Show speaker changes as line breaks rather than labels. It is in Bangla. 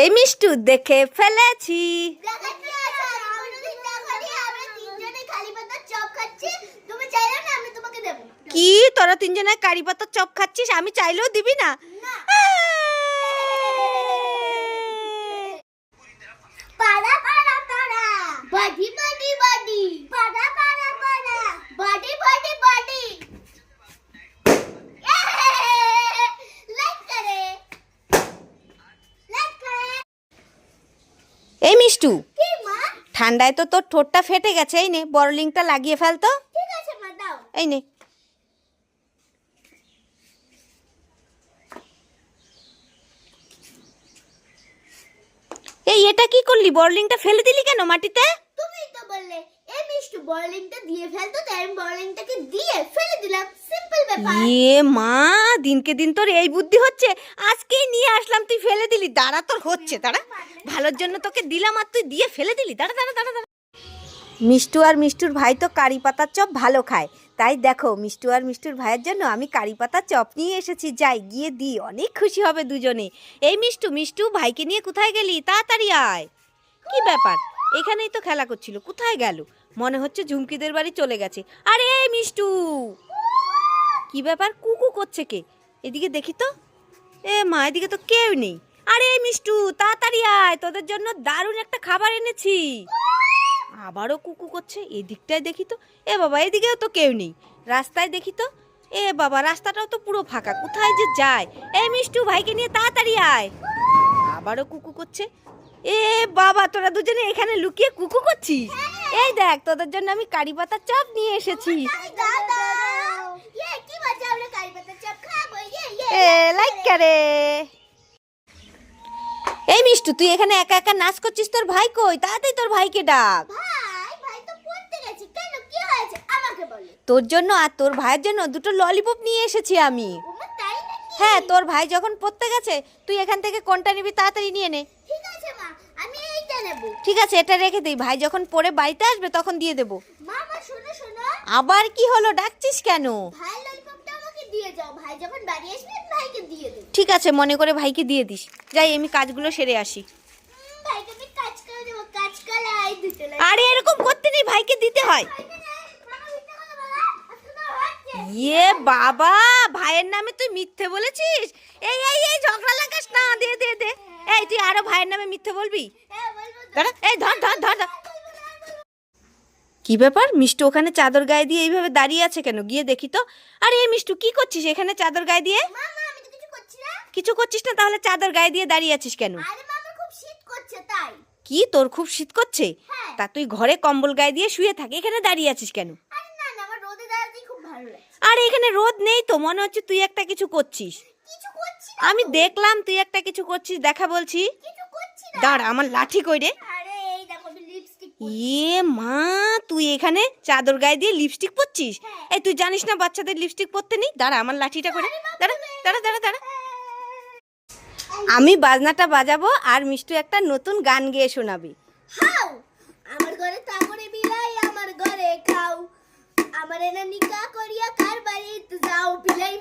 এই মিষ্টু দেখে ফেলেছি। কি? তোরা তিনজনের কারি পাতার চপ খাচ্ছিস? আমি চাইলেও দিবি না। এই মিষ্টু
মা?
ঠান্ডায় তো তোর ঠোঁটটা ফেটে গেছে এই নে বড়লিংটা লাগিয়ে ফেল তো।
ঠিক আছে মা, দাও।
এই নে। এই এটা কি করলি? বড়লিংটা ফেলে দিলি কেন মাটিতে?
তুমিই তো বললে এই মিষ্টি বলিংটা দিয়ে ফেলতো তাই আমি বলিংটাকে দিয়ে ফেলে দিলাম।
ইয়ে মা, দিনকে দিন তোর এই বুদ্ধি হচ্ছে। আজকেই নিয়ে আসলাম, তুই ফেলে দিলি। দাঁড়া, তোর হচ্ছে, দাঁড়া। ভালোর জন্য তোকে দিলাম আর তুই দিয়ে ফেলে দিলি। দাঁড়া দাঁড়া দাঁড়া দাঁড়া। মিষ্টু আর মিষ্টুর ভাই তো কারি পাতার চপ ভালো খায়। তাই দেখো, মিষ্টু আর মিষ্টুর ভাইয়ের জন্য আমি কারি পাতার চপ নিয়ে এসেছি। যাই, গিয়ে দিই, অনেক খুশি হবে দুজনে। এই মিষ্টু মিষ্টু, ভাইকে নিয়ে কোথায় গেলি? তাড়াতাড়ি আয়। কি ব্যাপার? এখানেই তো খেলা করছিল, কোথায় গেল? মনে হচ্ছে ঝুমকিদের বাড়ি চলে গেছে। আরে মিষ্টু! কি ব্যাপার? কুকু করছে কে? এদিকে দেখি তো। এ মা, এদিকে তো কেউ নেই। আরে মিষ্টু, তাড়াতাড়ি আয়, তোদের জন্য দারুণ একটা খাবার এনেছি। আবারও কুকু করছে, এদিকটায় দেখি তো। এ বাবা, এদিকেও তো কেউ নেই। রাস্তায় দেখি তো। এ বাবা, রাস্তাটাও তো পুরো ফাঁকা, কোথায় যে যায়? এ মিষ্টু, ভাইকে নিয়ে তাড়াতাড়ি আয়। আবারও কুকু করছে। এ বাবা, তোরা দুজনে এখানে লুকিয়ে কুকু করছিস? এই দেখ, তোদের জন্য আমি কারি পাতার চপ নিয়ে এসেছি
দাদা ইয়ে কি মজা আমরা কারি পাতা চপ খাব ইয়ে ইয়ে
এ লাইক এই মিষ্টু তুই এখানে একা একা নাচ করছিস? তোর ভাই কই? তাড়াতাড়ি তোর ভাইকে ডাক। তোর জন্য আর তোর ভাইয়ের জন্য দুটো ললিপপ নিয়ে এসেছি আমি। হ্যাঁ তোর ভাই যখন পড়তে গেছে তুই এখান থেকে কোনটা নিবি তাড়াতাড়ি নিয়ে নে।
ঠিক আছে মা। আমি এইটা নেব।
ঠিক আছে এটা রেখে দিই। ভাই যখন পড়ে বাড়িতে আসবে তখন দিয়ে দেবো।
মা মা শোনো শোনো।
আবার কি হলো? ডাকছিস কেন?
ভাই দিয়ে যাও ভাই। যখন বাড়ি আসবে ভাইকে দিয়ে দেবো।
ঠিক আছে মনে করে ভাইকে দিয়ে দিস। যাই আমি কাজগুলো সেরে আসি।
ভাইকে আমি কাজ করে দেবো কাজ কলাই দিতে লাগে
আরে এরকম করতে নেই ভাইকে দিতে হয়। ইয়ে বাবা ভাইয়ের নামে তুই মিথ্যে বলেছিস? এই এই এই ঝগড়া লাগাস না দে দে দে। এই তুই আরও ভাইয়ের নামে মিথ্যে বলবি?
হ্যাঁ।
দাঁড়া এই ধর ধর ধর ধর। কি ব্যাপার? মিষ্টু ওখানে চাদর গায়ে দিয়ে এইভাবে দাঁড়িয়ে আছে কেন? গিয়ে দেখি তো। আরে এই মিষ্টু কি করছিস এখানে চাদর গায়ে দিয়ে?
কিছু
করছিস না? তাহলে চাদর গায়ে দিয়ে দাঁড়িয়ে আছিস কেন? কি? তোর খুব শীত করছে?
হ্যাঁ।
তা তুই ঘরে কম্বল গায়ে দিয়ে শুয়ে থাক। এখানে দাঁড়িয়ে আছিস কেন?
আরে
এখানে রোদ নেই তো মনে হচ্ছে তুই একটা কিছু করছিস। আমি দেখলাম তুই একটা কিছু করছিস দেখা বলছি। দাঁড়া আমার লাঠি কই রে
আরে এই দেখো আমি লিপস্টিক
ইয়ে মা তুই এখানে চাদর গায়ে দিয়ে লিপস্টিক পরছিস? এই তুই জানিস না বাচ্চাদের লিপস্টিক পরতে নেই? দাঁড়া আমার লাঠিটা করে। দাঁড়া দাঁড়া দাঁড়া দাঁড়া। আমি বাজনাটা বাজাবো আর মিষ্টু একটা নতুন গান গেয়ে শোনাবি।
হাউ! আমার ঘরে তামরে বিলাই আমার ঘরে খাও আমার এনা নিকা করিয়া কার বাড়িতে যাও বিলাই